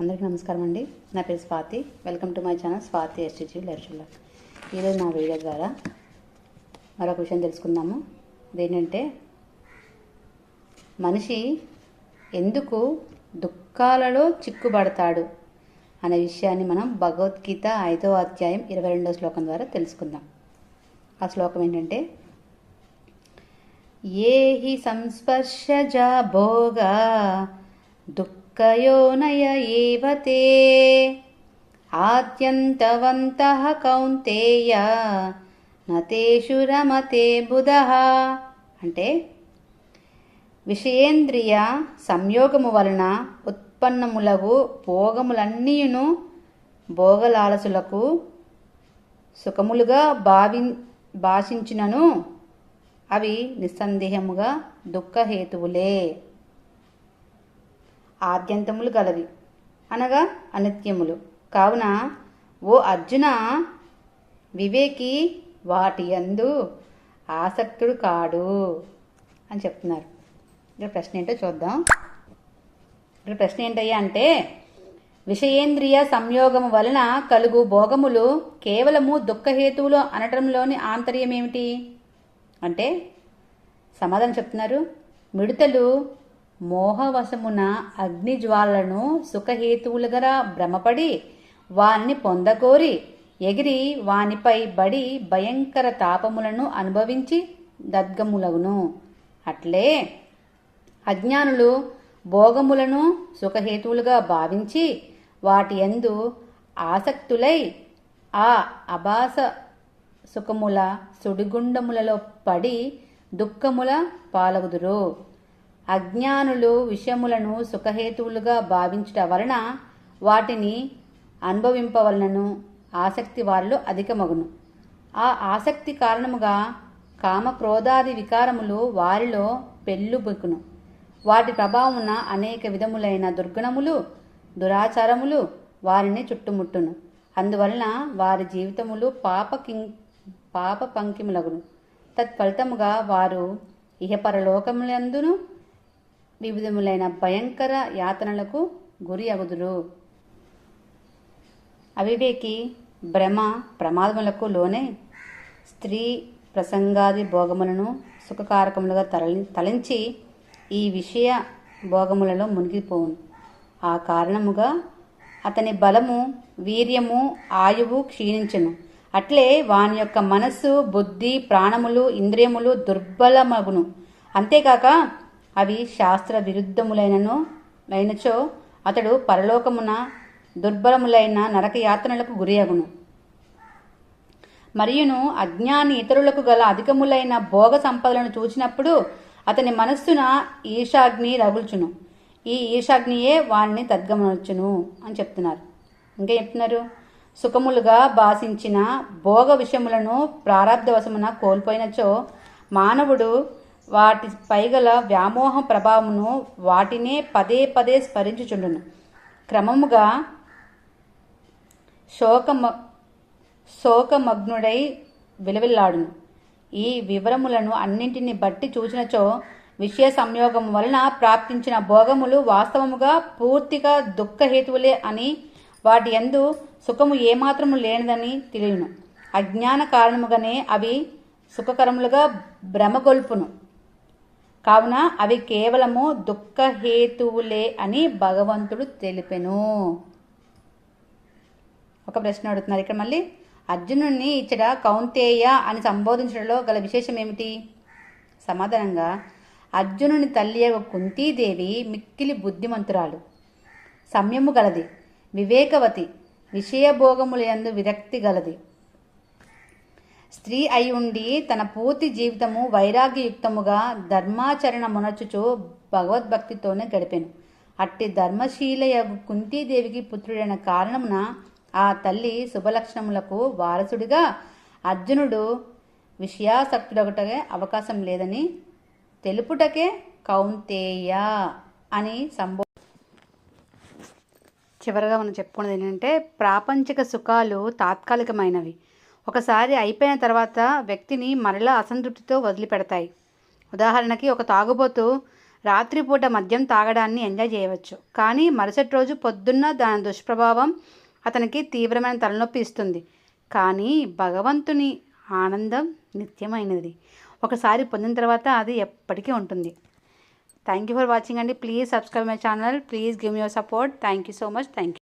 అందరికీ నమస్కారం అండి. నా పేరు Swathi. Welcome to my channel Swathi ఎస్టిజీ లర్చుల్లా ఈరోజు నా వీడియో ద్వారా మరొక విషయం తెలుసుకుందాము. అదేంటంటే మనిషి ఎందుకు దుఃఖాలలో చిక్కుబడతాడు అనే విషయాన్ని మనం భగవద్గీత ఐదో అధ్యాయం ఇరవై రెండో శ్లోకం ద్వారా తెలుసుకుందాం. ఆ శ్లోకం ఏంటంటే ఏ హి సంస్పర్శజా భోగా కయోనయ ఏవతే? ఆద్యంతవంతః కౌంతేయ నతేషు రమతే బుధః. అంటే విషయేంద్రియ సంయోగము వలన ఉత్పన్నములగు భోగములన్నీయును భోగలాలసులకు సుఖములుగా భావి భాషించినను అవి నిస్సందేహముగా దుఃఖహేతువులే. ఆద్యంతములు గలవి. అనగా అనిత్యములు. కావున ఓ అర్జున వివేకి వాటి యందు ఆసక్తుడు కాడు అని చెప్తున్నారు. ఇక్కడ ప్రశ్న ఏంటో చూద్దాం. ఇక్కడ ప్రశ్న ఏంటయ్యా అంటే విషయేంద్రియ సంయోగము వలన కలుగు భోగములు కేవలము దుఃఖహేతువులు అనటంలోని ఆంతర్యం ఏమిటి అంటే సమాధానం చెప్తున్నారు. మిడతలు మోహవశమున అగ్నిజ్వాలను సుఖహేతువులుగా భ్రమపడి వానిని పొందకోరి ఎగిరి వానిపై బడి భయంకర తాపములను అనుభవించి దద్గములగును. అట్లే అజ్ఞానులు భోగములను సుఖహేతువులుగా భావించి వాటి యందు ఆసక్తులై ఆ అభాస సుఖముల సుడిగుండములలో పడి దుఃఖముల పాలగుదురు. అజ్ఞానులు విషయములను సుఖహేతువులుగా భావించుట వలన వాటిని అనుభవింపవలనను ఆసక్తి వారిలో అధికమగును. ఆ ఆసక్తి కారణముగా కామక్రోధాది వికారములు వారిలో పెళ్ళుబుకును వాటి ప్రభావమున అనేక విధములైన దుర్గుణములు దురాచారములు వారిని చుట్టుముట్టును. అందువలన వారి జీవితములు పాప కిం పాప పంకిములగును తత్ఫలితముగా వారు ఇహపరలోకములందును వివిధములైన భయంకర యాతనలకు గురి అగుదురు. అవివేకి భ్రమ ప్రమాదములకు లోనే స్త్రీ ప్రసంగాది భోగములను సుఖకారకములుగా తరలి తలంచి ఈ విషయ భోగములలో మునిగిపోవును. ఆ కారణముగా అతని బలము వీర్యము ఆయువు క్షీణించను. అట్లే వాని యొక్క మనస్సు బుద్ధి ప్రాణములు ఇంద్రియములు దుర్బలమగును. అంతేకాక అవి శాస్త్ర విరుద్ధములైనను అయినచో అతడు పరలోకమున దుర్బలములైన నరకయాతనలకు గురియగును మరియును అజ్ఞాని ఇతరులకు గల అధికములైన భోగ సంపదలను చూచినప్పుడు అతని మనస్సున ఈశాగ్ని రగుల్చును. ఈ ఈశాగ్నియే వాణ్ణి తద్గమనొచ్చును అని చెప్తున్నారు. ఇంకా చెప్తున్నారు? సుఖములుగా భాషించిన భోగ విషయములను ప్రారంధవశమున కోల్పోయినచో మానవుడు వాటి పైగల వ్యామోహ ప్రభావమును వాటినే పదే పదే స్మరించుచుండును. క్రమముగా శోకమ శోకమగ్నుడై విలవిల్లాడును. ఈ వివరములను అన్నింటిని బట్టి చూచినచో విషయ సంయోగం వలన ప్రాప్తించిన భోగములు వాస్తవముగా పూర్తిగా దుఃఖహేతువులే అని వాటి ఎందు సుఖము ఏమాత్రము లేనిదని తెలియను. అజ్ఞాన కారణముగానే అవి సుఖకరములుగా భ్రమగొల్పును. కావున అవి కేవలము దుఃఖహేతువులే అని భగవంతుడు తెలిపెను. ఒక ప్రశ్న అడుగుతున్నారు. ఇక్కడ మళ్ళీ అర్జునుడిని ఇచ్చట కౌంతేయ అని సంబోధించడంలో గల విశేషం ఏమిటి? సమాధానంగా అర్జునుని తల్లి యొక్క కుంతీదేవి మిక్కిలి బుద్ధిమంతురాలు. సంయము గలది. వివేకవతి. విషయభోగములందు విరక్తి గలది. స్త్రీ అయి ఉండి తన పూర్తి జీవితము వైరాగ్యయుక్తముగా ధర్మాచరణ మునచుచు భగవద్భక్తితోనే గడిపాను. అట్టి ధర్మశీలయగు కుంతీదేవికి పుత్రుడైన కారణమున ఆ తల్లి శుభలక్షణములకు వారసుడిగా అర్జునుడు విషయాసక్తుడొకటే అవకాశం లేదని తెలుపుటకే కౌంతేయ అని సంబో చివరగా మనం చెప్పుకున్నది ఏంటంటే ప్రాపంచిక సుఖాలు తాత్కాలికమైనవి. ఒకసారి అయిపోయిన తర్వాత వ్యక్తిని మరలా అసంతృప్తితో వదిలిపెడతాయి. ఉదాహరణకి ఒక తాగుబోతు రాత్రిపూట మద్యం తాగడాన్ని ఎంజాయ్ చేయవచ్చు. కానీ మరుసటి రోజు పొద్దున్న దాని దుష్ప్రభావం అతనికి తీవ్రమైన తలనొప్పి ఇస్తుంది. కానీ భగవంతుని ఆనందం నిత్యమైనది. ఒకసారి పొందిన తర్వాత అది ఎప్పటికీ ఉంటుంది. థ్యాంక్ యూ ఫర్ వాచింగ్ అండి. Please subscribe my channel please give your support thank you so much thank you